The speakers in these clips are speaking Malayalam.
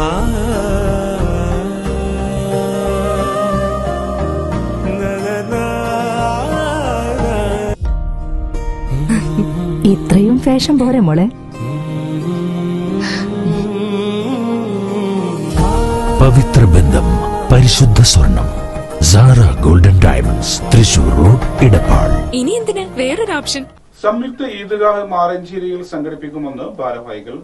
ഇത്രയും ഫാഷൻ പോരെ മോളെ. പവിത്ര ബന്ധം പരിശുദ്ധ സ്വർണം Sara golden diamonds Thrissur road Edappal ഇനി എന്തിനാ? വേറൊരു ഓപ്ഷൻ. സംയുക്ത ഈദ്ഗാഹ് മാറഞ്ചേരിയിൽ സംഘടിപ്പിക്കുമെന്ന് ഭാരവാഹികൾ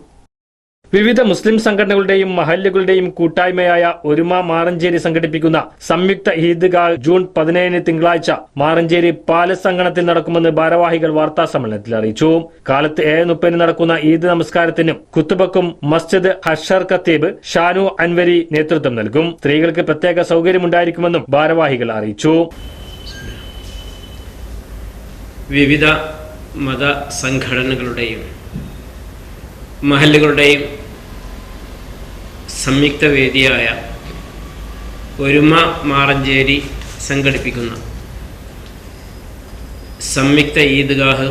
വിവിധ മുസ്ലിം സംഘടനകളുടെയും മഹല്ലുകളുടെയും കൂട്ടായ്മയായ ഒരുമ മാറഞ്ചേരി സംഘടിപ്പിക്കുന്ന സംയുക്ത ഈദ്ഗാഹ് ജൂൺ പതിനേഴിന് തിങ്കളാഴ്ച മാറഞ്ചേരി പാലസ് സംഘടനത്തിൽ നടക്കുമെന്ന് ഭാരവാഹികൾ വാർത്താ സമ്മേളനത്തിൽ അറിയിച്ചു. കാലത്ത് ഏഴ് മുപ്പതിന് നടക്കുന്ന ഈദ് നമസ്കാരത്തിനും കുത്തുബക്കും മസ്ജിദ് ഹഷർ ഖത്തീബ് ഷാനു അൻവരി നേതൃത്വം നൽകും. സ്ത്രീകൾക്ക് പ്രത്യേക സൗകര്യമുണ്ടായിരിക്കുമെന്നും ഭാരവാഹികൾ അറിയിച്ചു. വിവിധ മത സംഘടനകളുടെയും മഹല്ലുകളുടെയും സംയുക്ത വേദിയായ ഒരുമ മാറഞ്ചേരി സംഘടിപ്പിക്കുന്ന. സംയുക്ത ഈദ്ഗാഹ്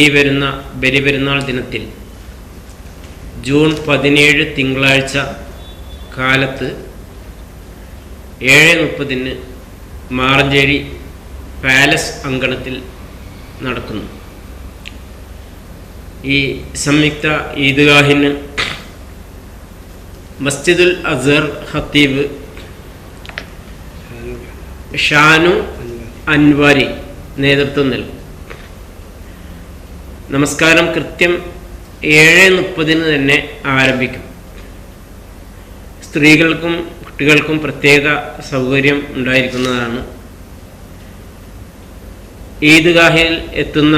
ഈ വരുന്ന ബലിപെരുന്നാൾ ദിനത്തിൽ ജൂൺ പതിനേഴ് തിങ്കളാഴ്ച കാലത്ത് ഏഴ് മുപ്പതിന് മാറഞ്ചേരി പാലസ് അങ്കണത്തിൽ നടക്കുന്നു. ഈ സംയുക്ത ഈദ്ഗാഹിന് മസ്ജിദുൽ അസർ ഹത്തീബ് ഷാനു അൻവാരി നേതൃത്വം നൽകും നമസ്കാരം കൃത്യം ഏഴ് മുപ്പതിന് തന്നെ ആരംഭിക്കും. സ്ത്രീകൾക്കും കുട്ടികൾക്കും പ്രത്യേക സൗകര്യം ഉണ്ടായിരിക്കുന്നതാണ്. ഈദ്ഗാഹിൽ എത്തുന്ന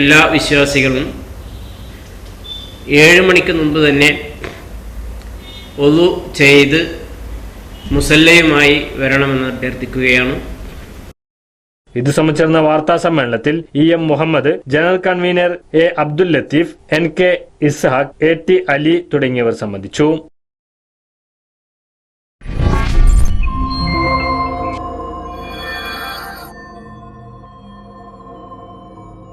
എല്ലാ വിശ്വാസികളും ഏഴ് മണിക്ക് മുമ്പ് തന്നെ ഒതു ചെയ്ത് മുസല്ലയുമായി വരണമെന്ന് അഭ്യർത്ഥിക്കുകയാണ്. ഇത് സംബന്ധിച്ചിരുന്ന വാർത്താ സമ്മേളനത്തിൽ E M Muhammad general convener A Abdul Latheef N K Ishaq A T Ali തുടങ്ങിയവർ സംബന്ധിച്ചു.